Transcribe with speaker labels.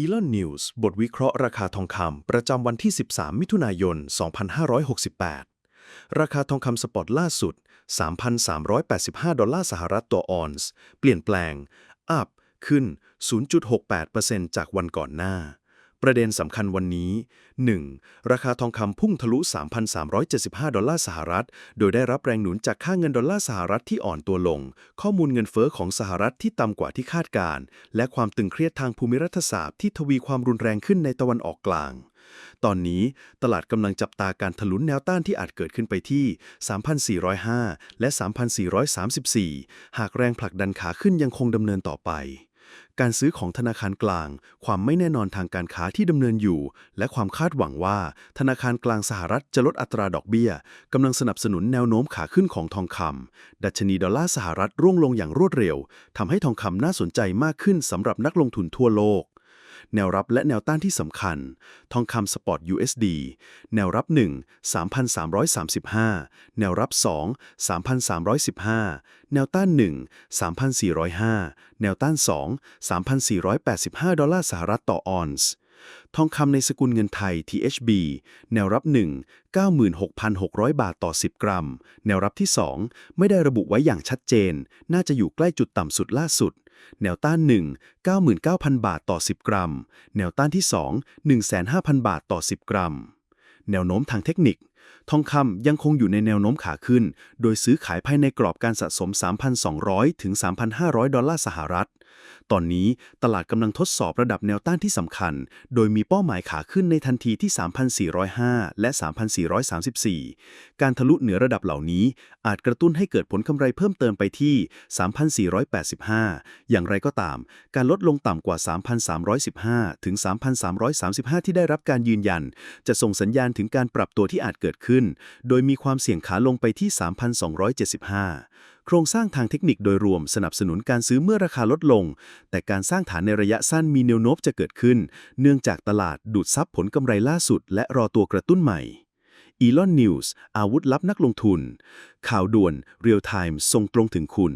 Speaker 1: e l o n News บทวิเคราะห์ราคาทองคำประจำวันที่ 13 มิถุนายน 2568 ราคาทองคำสปอตล่าสุด 3,385 ดอลลาร์สหรัฐต่อออนซ์ เปลี่ยนแปลง อัพ ขึ้น 0.68%จากวันก่อนหน้า ประเด็นสำคัญวันนี้ 1. ราคาทองคำพุ่งทะลุ 3,375 ดอลลาร์สหรัฐ โดยได้รับแรงหนุนจากค่าเงินดอลลาร์สหรัฐที่อ่อนตัวลง ข้อมูลเงินเฟ้อของสหรัฐที่ต่ำกว่าที่คาดการณ์และความตึงเครียดทางภูมิรัฐศาสตร์ที่ทวีความรุนแรงขึ้นในตะวันออกกลาง ตอนนี้ตลาดกำลังจับตาการทะลุแนวต้านที่อาจเกิดขึ้นไปที่ 3,405 และ 3,434 หากแรงผลักดันขาขึ้นยังคงดำเนินต่อไป การซื้อของธนาคารกลาง ความไม่แน่นอนทางการค้าที่ดำเนินอยู่ และความคาดหวังว่า ธนาคารกลางสหรัฐจะลดอัตราดอกเบี้ยกำลังสนับสนุนแนวโน้มขาขึ้นของทองคำดัชนีดอลลาร์สหรัฐร่วงลงอย่างรวดเร็วทำให้ทองคำน่าสนใจมากขึ้นสำหรับนักลงทุนทั่วโลก แนวรับและแนวต้านที่สำคัญ ทองคำสปอร์ต USD แนวรับ 1 3,335 แนวรับ 2 3,315 แนวต้าน 1 3,405 แนวต้าน 2 3,485 ดอลลาร์สหรัฐต่อออนซ์ทองคำในสกุลเงินไทย THB แนวรับ 1 96,600 บาทต่อ 10 กรัม แนวรับที่ 2 ไม่ได้ระบุไว้อย่างชัดเจน น่าจะอยู่ใกล้จุดต่ำสุดล่าสุด แนวต้าน 1 99,000 บาทต่อ 10 กรัม แนวต้านที่ 2 15,000 บาทต่อ 10 กรัม แนวโน้มทางเทคนิค ทองคำยังคงอยู่ในแนวโน้มขาขึ้น โดยซื้อขายภายในกรอบการสะสม 3,200 ถึง 3,500 ดอลลาร์สหรัฐ ตอนนี้ตลาดกำลังทดสอบระดับแนวต้านที่สำคัญ โดยมีเป้าหมายขาขึ้นในทันทีที่ 3,405 และ 3,434 การทะลุเหนือระดับเหล่านี้ อาจกระตุ้นให้เกิดผลกำไรเพิ่มเติมไปที่ 3,485 อย่างไรก็ตาม การลดลงต่ำกว่า 3,315 ถึง 3,335 ที่ได้รับการยืนยัน จะส่งสัญญาณถึงการปรับตัวที่อาจเกิดขึ้น โดยมีความเสี่ยงขาลงไปที่ 3,275 โครงสร้างทางเทคนิคโดยรวมสนับสนุนการซื้อเมื่อราคาลดลง แต่การสร้างฐานในระยะสั้นมีแนวโน้มจะเกิดขึ้น เนื่องจากตลาดดูดซับผลกำไรล่าสุด และรอตัวกระตุ้นใหม่ e l o n News อาวุธลับนักลงทุน ข่าวด่วนเรียลไทม์ส่งตรงถึงคุณ